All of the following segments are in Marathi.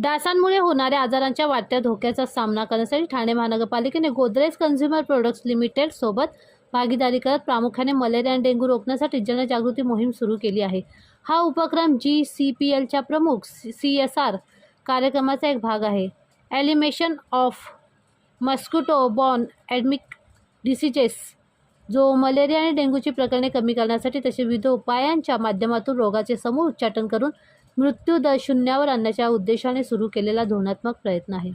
डासांमुळे होणाऱ्या आजारांच्या वाढत्या धोक्याचा सामना करण्यासाठी ठाणे महानगरपालिकेने गोदरेज कन्झ्युमर प्रोडक्ट्स लिमिटेड सोबत भागीदारी करत प्रामुख्याने मलेरिया आणि डेंग्यू रोखण्यासाठी जनजागृती मोहीम सुरू केली आहे. हा उपक्रम जी सी पी एलच्या प्रमुख सी एस आर कार्यक्रमाचा एक भाग आहे. Elimination of mosquito borne endemic diseases जो मलेरिया आणि डेंग्यूची प्रकरणे कमी करण्यासाठी तसे विविध उपायांच्या माध्यमातून रोगाचे समूळ उच्चाटन करून मृत्यूदर शून्यावर आणण्याच्या उद्देशाने सुरू केलेला धोरणात्मक प्रयत्न आहे.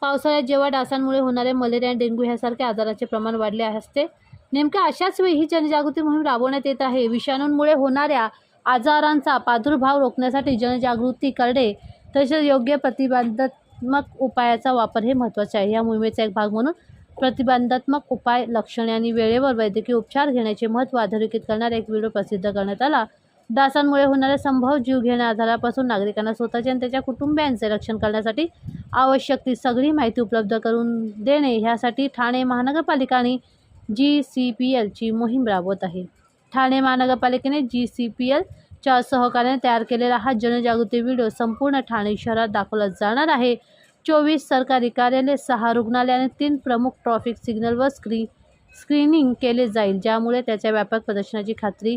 पावसाळ्यात जेव्हा डासांमुळे होणारे मलेरिया आणि डेंग्यू ह्यासारख्या आजाराचे प्रमाण वाढले असते नेमक्या अशाच वेळी ही जनजागृती मोहीम राबवण्यात येत आहे. विषाणूंमुळे होणाऱ्या आजारांचा प्रादुर्भाव रोखण्यासाठी जनजागृती करणे तसेच योग्य प्रतिबंधात्मक उपायाचा वापर हे महत्त्वाचे आहे. या मोहिमेचा एक भाग म्हणून प्रतिबंधात्मक उपाय लक्षणे आणि वेळेवर वैद्यकीय उपचार घेण्याचे महत्त्व अधोरेखित करणारा एक व्हिडिओ प्रसिद्ध करण्यात आला. डासांमुळे होणाऱ्या संभव जीवघेण्या आजारापासून नागरिकांना स्वतःचे आणि त्याच्या कुटुंबियांचे रक्षण करण्यासाठी आवश्यक ती सगळी माहिती उपलब्ध करून देणे ह्यासाठी ठाणे महानगरपालिका आणि जी सी पी एलची मोहीम राबवत आहे. ठाणे महानगरपालिकेने जी सी पी एलच्या सहकार्याने तयार केलेला हा जनजागृती व्हिडिओ संपूर्ण ठाणे शहरात दाखवला जाणार आहे. चोवीस सरकारी कार्यालय सहा रुग्णालय आणि तीन प्रमुख ट्रॉफिक सिग्नलवर स्क्री स्क्रीनिंग केले जाईल ज्यामुळे त्याच्या व्यापक प्रदर्शनाची खात्री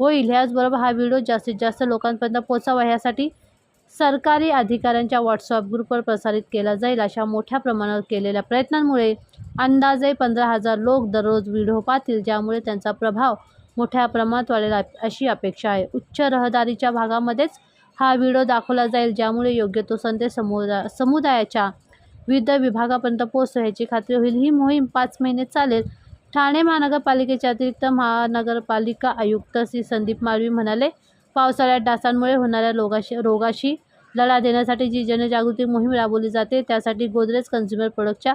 होईल. ह्याचबरोबर हा व्हिडिओ जास्तीत जास्त लोकांपर्यंत पोचावा यासाठी सरकारी अधिकाऱ्यांच्या व्हॉट्सअप ग्रुपवर प्रसारित केला जाईल अशा मोठ्या प्रमाणावर केलेल्या प्रयत्नांमुळे अंदाजे पंधरा हजार लोक दररोज व्हिडिओ पाहतील ज्यामुळे त्यांचा प्रभाव मोठ्या प्रमाणात वाढेल अशी अपेक्षा आहे. उच्च रहदारीच्या भागामध्येच हा व्हिडिओ दाखवला जाईल ज्यामुळे योग्य तो संदेश समुदा समुदायाच्या विविध विभागापर्यंत पोहोचतो. ह्याची खात्री होईल. ही मोहीम पाच महिने चालेल. ठाणे महानगरपालिकेचे अतिरिक्त महानगरपालिका आयुक्त श्री संदीप माळवी म्हणाले पावसाळ्यात डासांमुळे होणाऱ्या रोगाशी रोगाशी लढा देण्यासाठी जी जनजागृती मोहीम राबवली जाते त्यासाठी Godrej consumer प्रोडक्टच्या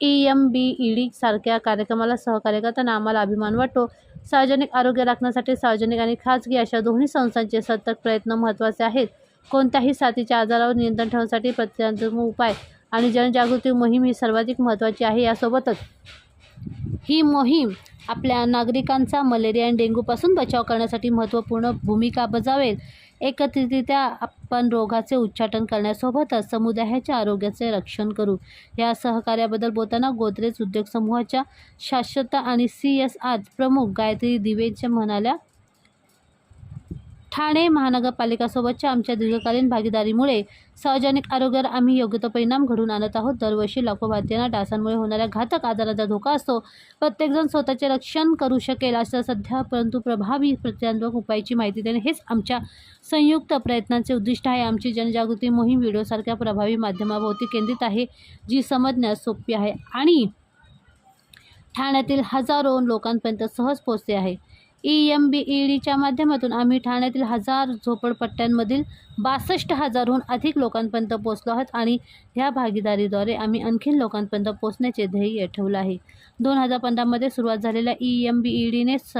E M B E D सारख्या कार्यक्रमाला सहकार्य करताना आम्हाला अभिमान वाटतो. सार्वजनिक आरोग्य राखण्यासाठी सार्वजनिक आणि खाजगी अशा दोन्ही संस्थांचे सतत प्रयत्न महत्त्वाचे आहेत. कोणत्याही साथीच्या आजारावर नियंत्रण ठेवण्यासाठी प्रतिबंधात्मक उपाय आणि जनजागृती मोहीम ही सर्वाधिक महत्त्वाची आहे यासोबतच ही मोहीम आपल्या नागरिकांचा मलेरिया आणि डेंग्यूपासून बचाव करण्यासाठी महत्त्वपूर्ण भूमिका बजावेल. एकत्रितरित्या आपण रोगाचे उच्चाटन करण्यासोबतच समुदायाच्या आरोग्याचे रक्षण करू. या सहकार्याबद्दल बोलताना गोदरेज उद्योग समूहाच्या शाश्वता आणि सी एस आर प्रमुख गायत्री दिवेच्या म्हणाल्या ठाणे महानगरपालिकासोबतच्या आमच्या दीर्घकालीन भागीदारीमुळे सार्वजनिक आरोग्यावर आम्ही योग्य तो परिणाम घडवून आणत आहोत. दरवर्षी लाखो भारतीयांना डासांमुळे होणाऱ्या घातक आजाराचा धोका असतो. प्रत्येकजण स्वतःचे रक्षण करू शकेल असं सध्या परंतु प्रभावी प्रतिबंधात्मक उपायाची माहिती देणे हेच आमच्या संयुक्त प्रयत्नांचे उद्दिष्ट आहे. आमची जनजागृती मोहीम व्हिडिओसारख्या प्रभावी माध्यमाभोवती केंद्रित आहे जी समजण्यास सोपी आहे आणि ठाण्यातील हजारो लोकांपर्यंत सहज पोचते आहे. ई एम बी ई डीच्या माध्यमातून आम्ही ठाण्यातील हजार झोपडपट्ट्यांमधील बासष्ट हजारहून अधिक लोकांपर्यंत पोचलो आहोत आणि ह्या भागीदारीद्वारे आम्ही आणखीन लोकांपर्यंत पोचण्याचे ध्येय ठेवलं आहे. दोन हजार पंधरामध्ये सुरुवात झालेल्या ई एम बी ई डीने स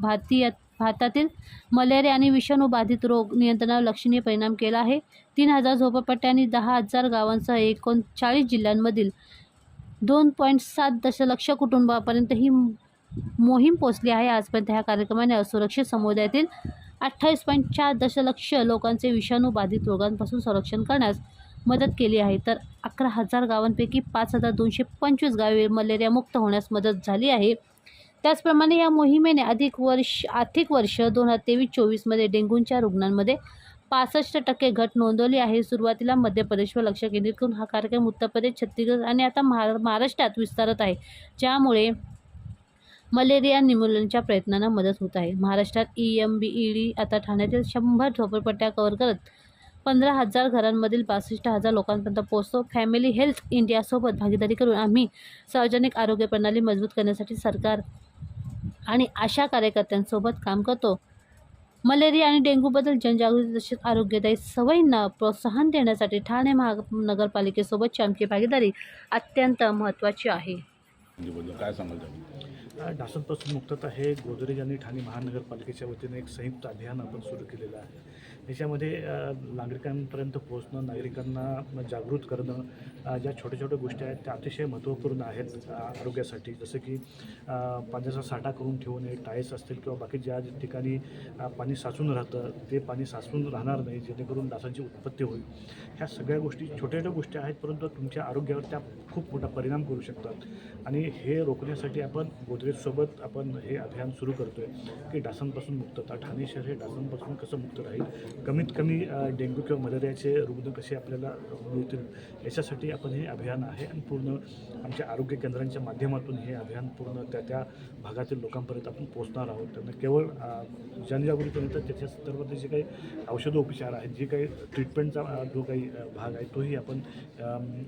भारतीय भारतातील मलेरिया आणि विषाणू बाधित रोग नियंत्रणावर लक्षणीय परिणाम केला आहे. तीन हजार झोपडपट्ट्यांनी दहा हजार गावांसह एकोणचाळीस जिल्ह्यांमधील दोन पॉईंट सात दशलक्ष कुटुंबापर्यंत ही मोहीम पोचली आहे. आजपर्यंत ह्या कार्यक्रमाने असुरक्षित समुदायातील अठ्ठावीस पॉईंट चार दशलक्ष लोकांचे विषाणू बाधित रोगांपासून संरक्षण करण्यास मदत केली आहे. तर अकरा हजार गावांपैकी पाच हजार दोनशे पंचवीस गावे मलेरियामुक्त होण्यास मदत झाली आहे. त्याचप्रमाणे या मोहिमेने अधिक वर्ष आर्थिक वर्ष दोन हजार तेवीस चोवीसमध्ये डेंग्यूच्या रुग्णांमध्ये पासष्ट टक्के घट नोंदवली आहे. सुरुवातीला मध्य प्रदेशवर लक्ष केंद्रित करून हा कार्यक्रम उत्तर प्रदेश छत्तीसगड आणि आता महा महाराष्ट्रात विस्तारत आहे. ज्यामुळे मलेरिया निर्मूलनाच्या प्रयत्नांना मदत होत आहे. महाराष्ट्रात E M B E D आता ठाण्यातील शंभर झोपडपट्ट्या कव्हर करत पंधरा हजार घरांमधील बासष्ट हजार लोकांपर्यंत पोहोचतो. फॅमिली हेल्थ इंडियासोबत भागीदारी करून आम्ही सार्वजनिक आरोग्य प्रणाली मजबूत करण्यासाठी सरकार आणि आशा कार्यकर्त्यांसोबत काम करतो. मलेरिया आणि डेंग्यूबद्दल जनजागृती तसेच आरोग्यदायी सवयींना प्रोत्साहन देण्यासाठी ठाणे महानगरपालिकेसोबतची आमची भागीदारी अत्यंत महत्त्वाची आहे. म्हणजे काय सांगाल तुम्ही डासांपासून मुक्तता हे गोदरेज आणि ठाणे महानगरपालिकेच्या वतीने एक संयुक्त अभियान आपण सुरू केलेलं आहे. याच्यामध्ये नागरिकांपर्यंत पोहोचणं नागरिकांना जागृत करणं ज्या छोट्या छोट्या गोष्टी आहेत त्या अतिशय महत्त्वपूर्ण आहेत आरोग्यासाठी. जसं की पाण्याचा साठा करून ठेवू नये टायर्स असतील किंवा बाकी ज्या ठिकाणी पाणी साचून राहतं ते पाणी साचून राहणार नाही जेणेकरून डासांची उत्पत्ती होईल. ह्या सगळ्या गोष्टी छोट्या छोट्या गोष्टी आहेत परंतु तुमच्या आरोग्यावर त्या खूप मोठा परिणाम करू शकतात. आणि हे रोखण्यासाठी आपण गोदरेजसोबत आपण हे अभियान सुरू करतो आहे की डासांपासून मुक्तता ठाणे शहर हे डासांपासून कसं मुक्त राहील कमीत कमी डेंग्यू किंवा मलेरियाचे रुग्ण कसे आपल्याला मिळतील याच्यासाठी आपण हे अभियान आहे आणि पूर्ण आमच्या आरोग्य केंद्रांच्या माध्यमातून हे अभियान पूर्ण त्या त्या भागातील लोकांपर्यंत आपण पोहोचणार आहोत. त्यांना केवळ जनजागृती नंतर त्याच्या संदर्भातले जे काही औषधोपचार आहेत जे काही ट्रीटमेंटचा जो काही भाग आहे तोही आपण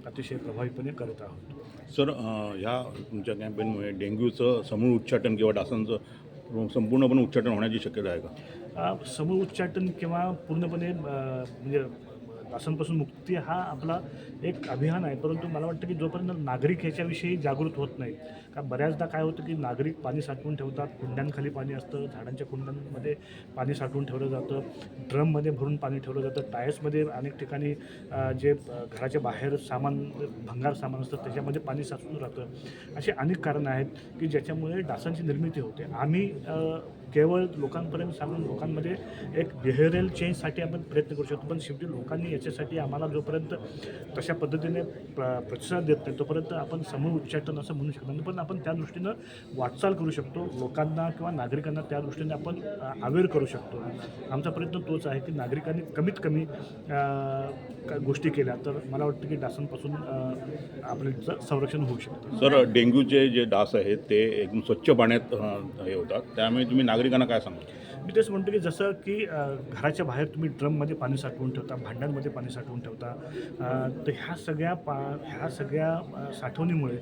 अतिशय प्रभावीपणे करत आहोत. सर ह्या तुमच्या कॅम्पेनमुळे डेंग्यूचं समूळ उच्चाटन किंवा डासांचं संपूर्णपणे उच्चाटन होण्याची शक्यता आहे का? समूळ उच्चाटन किंवा पूर्णपणे म्हणजे डासांपासून मुक्ती हा आपला एक अभियान आहे. परंतु मला वाटतं की जोपर्यंत नागरिक ह्याच्याविषयी जागृत होत नाहीत का बऱ्याचदा काय होतं की नागरिक पाणी साठवून ठेवतात कुंड्यांखाली पाणी असतं झाडांच्या कुंड्यांमध्ये पाणी साठवून ठेवलं जातं ड्रममध्ये भरून पाणी ठेवलं जातं टायर्समध्ये अनेक ठिकाणी जे घराच्या बाहेर सामान भंगार सामान असतं त्याच्यामध्ये पाणी साचून राहतं. असे अनेक कारणं आहेत की ज्याच्यामुळे डासांची निर्मिती होते. आम्ही केवळ लोकांपर्यंत सांगून लोकांमध्ये एक बिहेवियरल चेंजसाठी आपण प्रयत्न करू शकतो पण शेवटी लोकांनी याच्यासाठी आम्हाला जोपर्यंत तशा पद्धतीने प्र प्रतिसाद देत नाही तोपर्यंत आपण समूळ उच्चाटन असं म्हणू शकत नाही. पण आपण त्या दृष्टीनं वाटचाल करू शकतो. लोकांना किंवा नागरिकांना त्या दृष्टीने आपण अवेअर करू शकतो. आमचा प्रयत्न तोच आहे की नागरिकांनी कमीत कमी गोष्टी केल्या तर मला वाटतं की डासांपासून आपल्याचं आपलं संरक्षण होऊ शकतं. सर डेंग्यूचे जे डास आहेत ते एकदम स्वच्छ पाण्यात हे होतात. त्यामुळे तुम्ही नागरिकांना काय सांगतो? मी तेच म्हणतो की जसं की घराच्या बाहेर तुम्ही ड्रममध्ये पाणी साठवून ठेवता भांड्यांमध्ये पाणी साठवून ठेवता तर ह्या सगळ्या पा ह्या सगळ्या साठवणीमुळे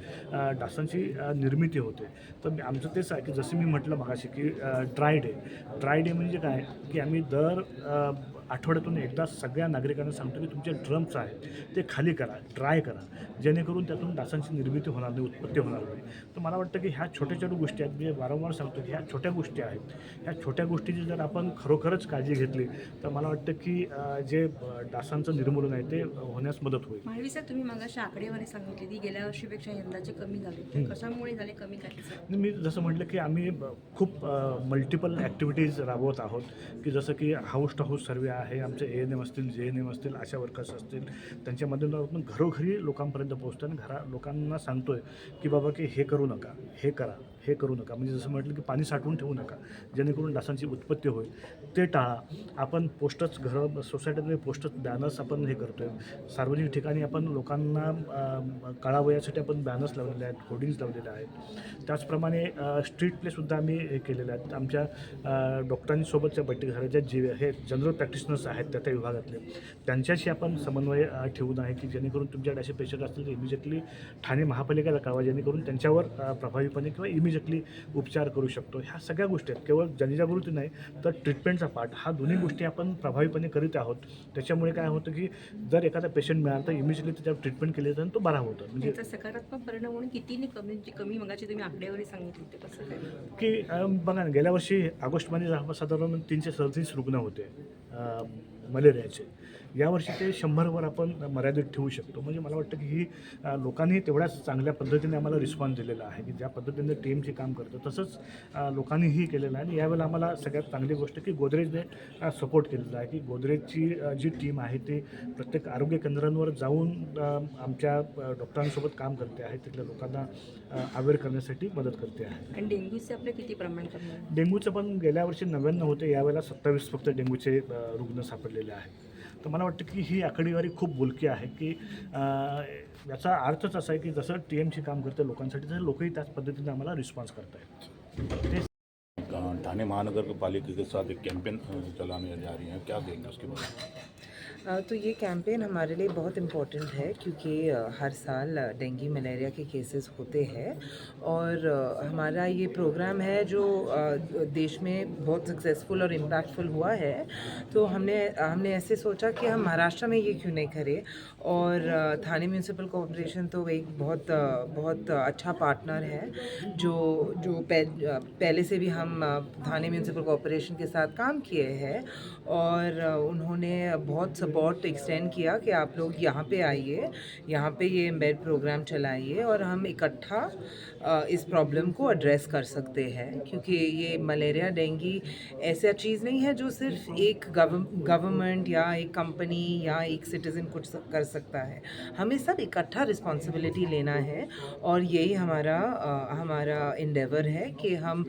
डासांची निर्मिती होते. तर मी- आमचं तेच आहे की जसं मी म्हटलं मगाशी की ड्राय डे. ड्राय डे म्हणजे काय की आम्ही दर आठवड्यातून एकदा सगळ्या नागरिकांना सांगतो की तुमचे ड्रम्स आहेत ते खाली करा ड्राय करा. जेणेकरून त्यातून डासांची निर्मिती होणार नाही उत्पत्ती होणार नाही. तर मला वाटतं की ह्या छोट्या छोट्या गोष्टी आहेत मी वारंवार सांगतो की ह्या छोट्या गोष्टी आहेत. ह्या छोट्या गोष्टीची जर आपण खरोखरच काळजी घेतली तर मला वाटतं की जे डासांचं निर्मूलन आहे ते होण्यास मदत होईल. सर तुम्ही मगाशी आकडेवारी सांगितली ती गेल्या वर्षीपेक्षा यंदाचे कमी झाले. ते कशामुळे झाले कमी काय मी जसं म्हटलं की आम्ही खूप मल्टिपल ॲक्टिव्हिटीज राबवत आहोत. की जसं की हाऊस टू हाऊस सर्वे आहे आमचे ए एन एम असतील जे एन एम असतील आशा वर्कर्स असतील त्यांच्या माध्यमातून आपण घरोघरी लोकांपर्यंत पोहोचतो आणि घरा लोकांना सांगतोय की बाबा की हे करू नका हे करा. हे करू नका. म्हणजे जसं म्हटलं की पाणी साठवून ठेवू नका. जेणेकरून डासांची उत्पत्ती होईल. ते टाळा. आपण पोस्टर्स घरं सोसायटीमध्ये पोस्टर्स बॅनर्स आपण हे करतोय. सार्वजनिक ठिकाणी आपण लोकांना कळावयासाठी आपण बॅनर्स लावलेले आहेत होर्डिंग्स लावलेले आहेत. त्याचप्रमाणे स्ट्रीट प्लेसुद्धा आम्ही हे केलेले आहेत. आमच्या डॉक्टरांसोबतच्या बैठक झाल्या ज्या जे हे जनरल प्रॅक्टिशनर्स आहेत त्या त्या विभागातले त्यांच्याशी आपण समन्वय ठेवून आहे की जेणेकरून तुमच्याकडे असे पेशंट असतील तर इमिजिएटली ठाणे महापालिकेला कळवा जेणेकरून त्यांच्यावर प्रभावीपणे किंवा इमिजिएटली उपचार करू शकतो. ह्या सगळ्या गोष्टी आहेत. केवळ जनजागृती नाही तर ट्रीटमेंटचा पार्ट हा दोन्ही गोष्टी आपण प्रभावीपणे करीत आहोत. त्याच्यामुळे काय होतं की जर एखादा पेशंट मिळाला तर इमिजिएटली त्याच्यावर ट्रीटमेंट केली तर तो बरा होतो. म्हणजे सकारात्मक परिणाम म्हणून कितीने कमी कमी मगाची तुम्ही आकडेवारी सांगितली ते कसं की बघा ना गेल्या वर्षी ऑगस्टमध्ये साधारण तीनशे सदतीस रुग्ण होते मलेरियाचे. यावर्षी ते शंभरवर आपण मर्यादित ठेवू शकतो. म्हणजे मला वाटतं की ही लोकांनी तेवढ्याच चांगल्या पद्धतीने आम्हाला रिस्पॉन्स दिलेला आहे. की ज्या पद्धतीने टीमचे काम करतं तसंच लोकांनीही केलेलं आहे. आणि यावेळेला आम्हाला सगळ्यात चांगली गोष्ट की गोदरेजने सपोर्ट केलेला आहे. की गोदरेजची जी टीम आहे ती प्रत्येक आरोग्य केंद्रांवर जाऊन आमच्या डॉक्टरांसोबत काम करते आहे. तिथल्या लोकांना अवेअर करण्यासाठी मदत करते आहे. आणि डेंग्यूचे आपले किती प्रमाण डेंग्यूचं पण गेल्या वर्षी नव्याण्णव होते. यावेळेला सत्तावीस फक्त डेंग्यूचे रुग्ण सापडलेले आहेत. तर मला वाटतं की ही आकडेवारी खूप बोलकी आहे की याचा अर्थच असा आहे की जसं टी एमची काम करते लोकांसाठी तसं लोकही त्याच पद्धतीने आम्हाला रिस्पॉन्स करतायत. ते ठाणे महानगर पालिका के साथ एक कैंपेन चलाने जा रही हैं. क्या देंगे उसके बारे में? तो ये कैंपेन हमारे लिए बहुत इम्पोर्टेंट है क्योंकि हर साल डेंगू मलेरिया के केसेस होते हैं और हमारा ये प्रोग्राम है जो देश में बहुत सक्सेसफुल और इम्पैक्टफुल हुआ है। तो हमने हमने ऐसे सोचा कि हम महाराष्ट्र में ये क्यों नहीं करें और थाने म्यूनसिपल कॉरपोरेशन तो एक बहुत बहुत अच्छा पार्टनर है जो जो पह- पहले से भी हम थाने म्यूनसिपल कॉरपोरेशन के साथ काम किए हैं और उन्होंने बहुत सपोर्ट एक्सटेंड किया कि आप लोग यहाँ पे आइए यहाँ पे ये एम्बेड प्रोग्राम चलाइए और हम इकट्ठा इस प्रॉब्लम को एड्रेस कर सकते हैं। क्योंकि ये मलेरिया डेंगी ऐसा चीज़ नहीं है जो सिर्फ़ एक गवर्नमेंट या एक कंपनी या एक सिटीज़न कुछ कर सकता है। हमें सब इकट्ठा रिस्पॉन्सिबिलिटी लेना है और यही हमारा अ, हमारा इंडेवर है कि हम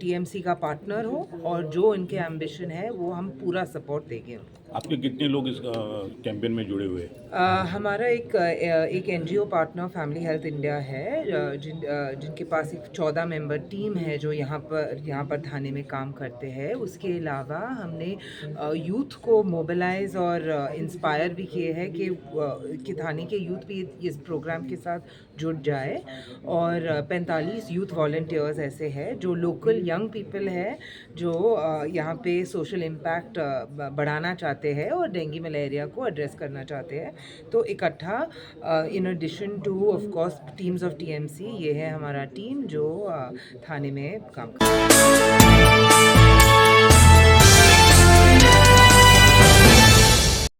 टीएमसी का पार्टनर हो और जो इनके एम्बिशन है वो हम पूरा सपोर्ट देंगे उनको। आपके कितने लोग इस कैंपेन में जुड़े हुए हैं? हमारा एक एक NGO partner family health India है जिन जिनके पास एक चौदह मेंबर टीम है जो यहाँ पर यहाँ पर थाने में काम करते हैं। उसके अलावा हमने यूथ को मोबिलाइज और इंस्पायर भी किए हैं कि कि थाने के यूथ भी इस प्रोग्राम के साथ जुड़ जाए। और पैंतालीस यूथ वॉल्टियर्स ऐसे हैं, जो लोकल यंग पीपल है, जो यहाँ पे सोशल इम्पैक्ट बढ़ाना चाहते हैं और डेंगू मलेरिया को एड्रेस करना चाहते हैं। तो इकट्ठा in addition to of course teams of TMC ये है हमारा टीम जो थाने में काम कर